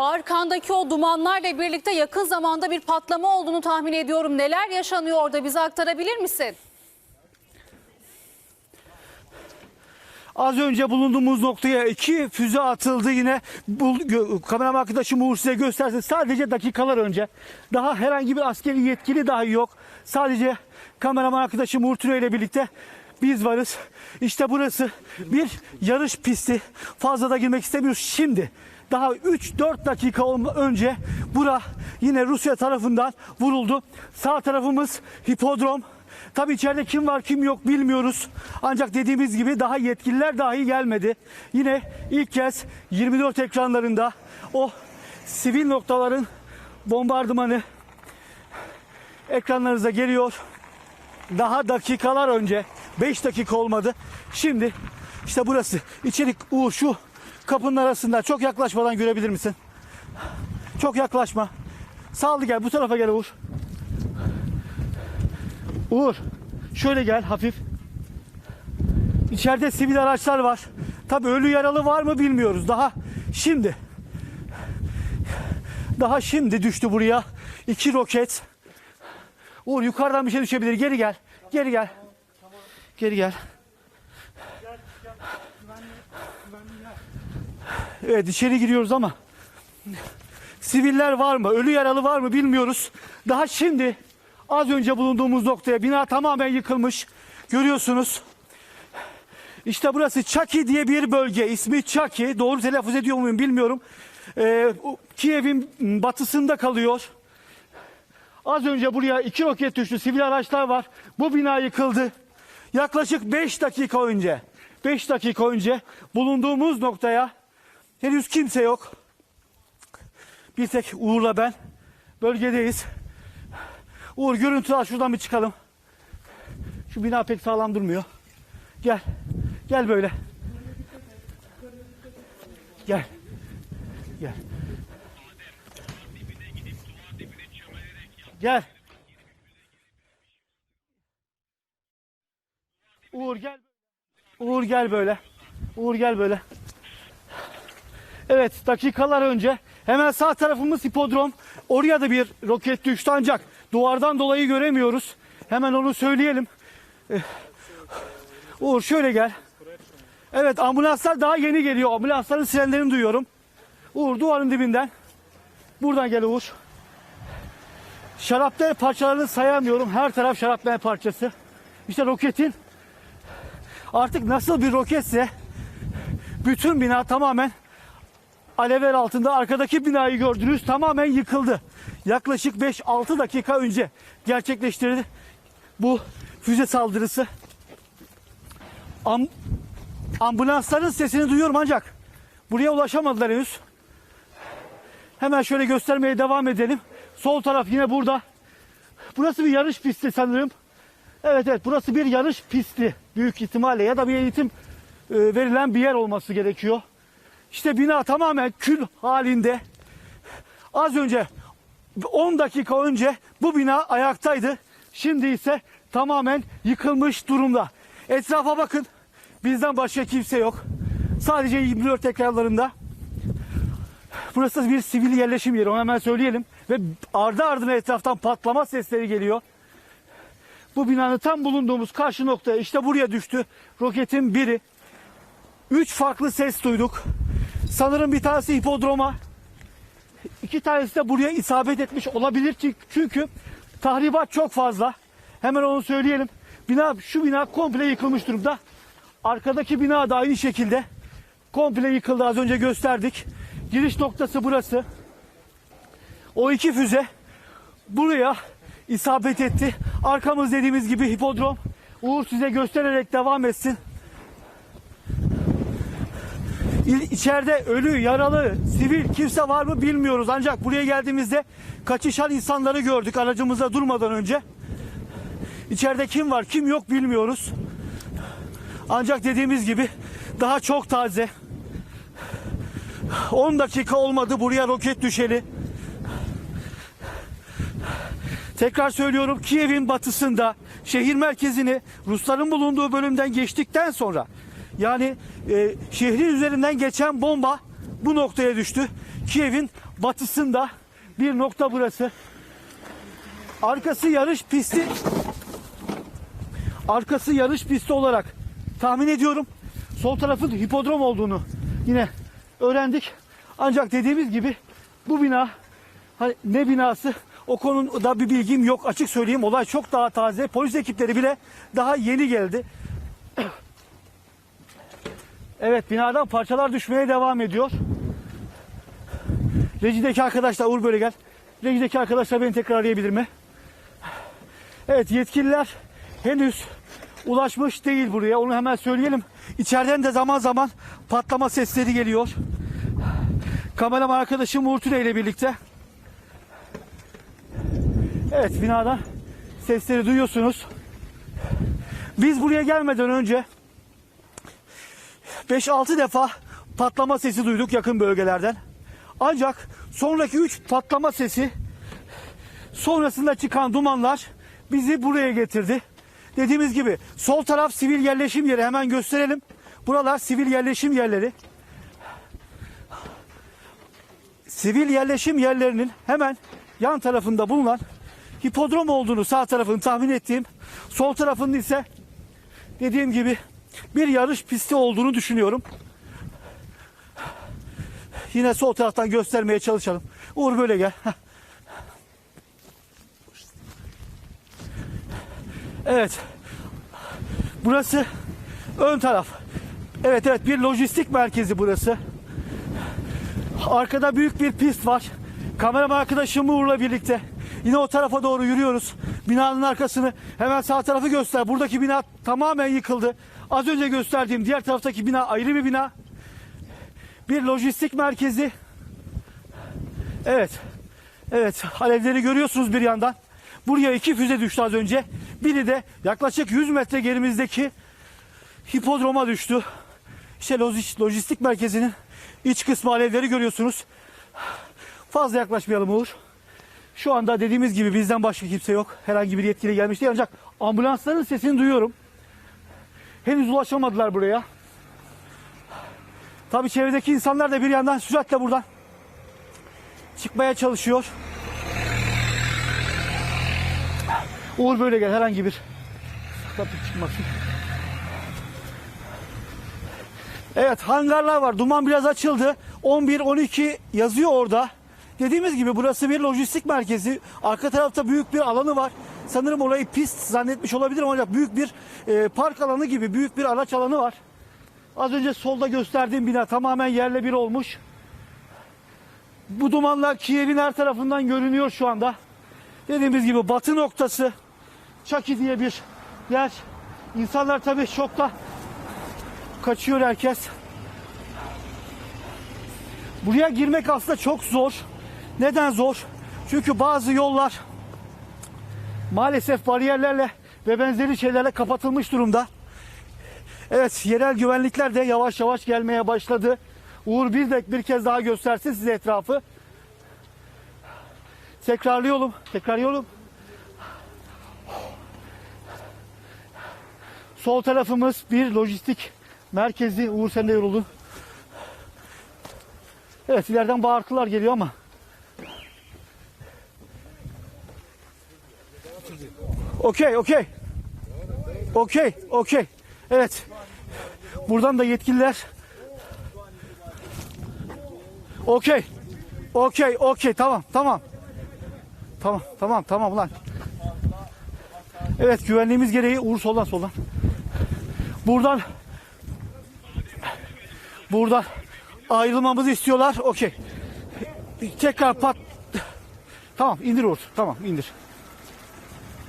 Arkandaki o dumanlarla birlikte yakın zamanda bir patlama olduğunu tahmin ediyorum. Neler yaşanıyor orada bize aktarabilir misin? Az önce bulunduğumuz noktaya iki füze atıldı yine. Bu, kameraman arkadaşım Uğur size göstersin. Sadece dakikalar önce. Daha herhangi bir askeri yetkili dahi yok. Sadece kameraman arkadaşım Uğur Tüne ile birlikte biz varız. İşte burası bir yarış pisti. Fazla da girmek istemiyoruz. Şimdi daha 3-4 dakika önce bura yine Rusya tarafından vuruldu. Sağ tarafımız hipodrom. Tabii içeride kim var kim yok bilmiyoruz. Ancak dediğimiz gibi daha yetkililer dahi gelmedi. Yine ilk kez 24 ekranlarında o sivil noktaların bombardımanı ekranlarınıza geliyor. Daha dakikalar önce 5 dakika olmadı. Şimdi işte burası. İçerik Uğur şu kapının arasında çok yaklaşmadan görebilir misin? Çok yaklaşma. Sağlı gel bu tarafa gel Uğur. Uğur şöyle gel hafif. İçeride sivil araçlar var. Tabi ölü yaralı var mı bilmiyoruz. Daha şimdi. Daha şimdi düştü buraya. iki roket. Uğur yukarıdan bir şey düşebilir. Geri gel. Geri gel. Geri gel. Evet içeri giriyoruz ama siviller var mı, ölü yaralı var mı bilmiyoruz. Daha şimdi az önce bulunduğumuz noktaya bina tamamen yıkılmış. Görüyorsunuz. İşte burası Çaki diye bir bölge. İsmi Çaki. Doğru telaffuz ediyor muyum bilmiyorum. Ee, Kiev'in batısında kalıyor. Az önce buraya iki roket düştü. Sivil araçlar var. Bu bina yıkıldı. Yaklaşık 5 dakika önce 5 dakika önce bulunduğumuz noktaya henüz kimse yok. Bir tek Uğur'la ben bölgedeyiz. Uğur görüntü al şuradan bir çıkalım. Şu bina pek sağlam durmuyor. Gel. Gel böyle. Gel. Gel. Gel. Uğur gel. Uğur gel böyle. Uğur gel böyle. Evet dakikalar önce hemen sağ tarafımız hipodrom. Oraya da bir roket düştü ancak duvardan dolayı göremiyoruz. Hemen onu söyleyelim. Eh, Uğur şöyle gel. Evet ambulanslar daha yeni geliyor. Ambulansların sirenlerini duyuyorum. Uğur duvarın dibinden. Buradan gel Uğur. Şarapnel parçalarını sayamıyorum. Her taraf şarapnel parçası. İşte roketin artık nasıl bir roketse bütün bina tamamen alevler altında. Arkadaki binayı gördünüz tamamen yıkıldı. Yaklaşık 5-6 dakika önce gerçekleştirildi bu füze saldırısı. Am- ambulansların sesini duyuyorum ancak buraya ulaşamadılar henüz. Hemen şöyle göstermeye devam edelim. Sol taraf yine burada. Burası bir yarış pisti sanırım. Evet evet burası bir yarış pisti büyük ihtimalle ya da bir eğitim e, verilen bir yer olması gerekiyor. İşte bina tamamen kül halinde. Az önce 10 dakika önce bu bina ayaktaydı. Şimdi ise tamamen yıkılmış durumda. Etrafa bakın. Bizden başka kimse yok. Sadece 24 ekranlarında. Burası bir sivil yerleşim yeri onu hemen söyleyelim. Ve ardı ardına etraftan patlama sesleri geliyor. Bu binanın tam bulunduğumuz karşı noktaya işte buraya düştü. Roketin biri. Üç farklı ses duyduk. Sanırım bir tanesi hipodroma. İki tanesi de buraya isabet etmiş olabilir çünkü tahribat çok fazla. Hemen onu söyleyelim. Bina şu bina komple yıkılmış durumda. Arkadaki bina da aynı şekilde komple yıkıldı. Az önce gösterdik. Giriş noktası burası. O iki füze buraya isabet etti. Arkamız dediğimiz gibi hipodrom. Uğur size göstererek devam etsin. İçeride ölü, yaralı, sivil kimse var mı bilmiyoruz. Ancak buraya geldiğimizde kaçışan insanları gördük aracımıza durmadan önce. İçeride kim var, kim yok bilmiyoruz. Ancak dediğimiz gibi daha çok taze. 10 dakika olmadı buraya roket düşeli. Tekrar söylüyorum Kiev'in batısında şehir merkezini Rusların bulunduğu bölümden geçtikten sonra yani e, şehrin üzerinden geçen bomba bu noktaya düştü. Kiev'in batısında bir nokta burası. Arkası yarış pisti. Arkası yarış pisti olarak tahmin ediyorum. Sol tarafın hipodrom olduğunu yine öğrendik. Ancak dediğimiz gibi bu bina hani ne binası o konuda bir bilgim yok açık söyleyeyim. Olay çok daha taze. Polis ekipleri bile daha yeni geldi. Evet binadan parçalar düşmeye devam ediyor. Rejideki arkadaşlar Uğur böyle gel. Rejideki arkadaşlar beni tekrar arayabilir mi? Evet yetkililer henüz ulaşmış değil buraya. Onu hemen söyleyelim. İçeriden de zaman zaman patlama sesleri geliyor. Kameraman arkadaşım Uğur Tüle ile birlikte. Evet binadan sesleri duyuyorsunuz. Biz buraya gelmeden önce 5-6 defa patlama sesi duyduk yakın bölgelerden. Ancak sonraki 3 patlama sesi sonrasında çıkan dumanlar bizi buraya getirdi. Dediğimiz gibi sol taraf sivil yerleşim yeri hemen gösterelim. Buralar sivil yerleşim yerleri. Sivil yerleşim yerlerinin hemen yan tarafında bulunan hipodrom olduğunu sağ tarafını tahmin ettiğim, sol tarafının ise dediğim gibi bir yarış pisti olduğunu düşünüyorum. Yine sol taraftan göstermeye çalışalım. Uğur böyle gel. Evet. Burası ön taraf. Evet evet bir lojistik merkezi burası. Arkada büyük bir pist var. Kameraman arkadaşım Uğur'la birlikte yine o tarafa doğru yürüyoruz. Binanın arkasını hemen sağ tarafı göster. Buradaki bina tamamen yıkıldı. Az önce gösterdiğim diğer taraftaki bina ayrı bir bina. Bir lojistik merkezi. Evet. Evet. Alevleri görüyorsunuz bir yandan. Buraya iki füze düştü az önce. Biri de yaklaşık 100 metre gerimizdeki hipodroma düştü. İşte lojis- lojistik merkezinin iç kısmı alevleri görüyorsunuz. Fazla yaklaşmayalım Uğur. Şu anda dediğimiz gibi bizden başka kimse yok. Herhangi bir yetkili gelmiş değil ancak ambulansların sesini duyuyorum. Henüz ulaşamadılar buraya. Tabii çevredeki insanlar da bir yandan süratle buradan çıkmaya çalışıyor. Uğur böyle gel herhangi bir kapı çıkmasın. Evet hangarlar var. Duman biraz açıldı. 11-12 yazıyor orada. Dediğimiz gibi burası bir lojistik merkezi. Arka tarafta büyük bir alanı var. Sanırım orayı pist zannetmiş olabilirim ancak büyük bir e, park alanı gibi büyük bir araç alanı var. Az önce solda gösterdiğim bina tamamen yerle bir olmuş. Bu dumanlar Kiev'in her tarafından görünüyor şu anda. Dediğimiz gibi batı noktası Çaki diye bir yer. İnsanlar tabii şokta kaçıyor herkes. Buraya girmek aslında çok zor. Neden zor? Çünkü bazı yollar maalesef bariyerlerle ve benzeri şeylerle kapatılmış durumda. Evet yerel güvenlikler de yavaş yavaş gelmeye başladı. Uğur bir de bir kez daha göstersin size etrafı. Tekrarlıyorum. Tekrarlıyorum. Sol tarafımız bir lojistik merkezi. Uğur sen de yoruldun. Evet ileriden bağırtılar geliyor ama. Okey okey. Okey okey. Evet. Buradan da yetkililer. Okey. Okey okey tamam tamam. Tamam tamam tamam ulan. Evet güvenliğimiz gereği Uğur soldan soldan. Buradan buradan ayrılmamızı istiyorlar. Okey. Tekrar pat. Tamam indir Uğur. Tamam indir.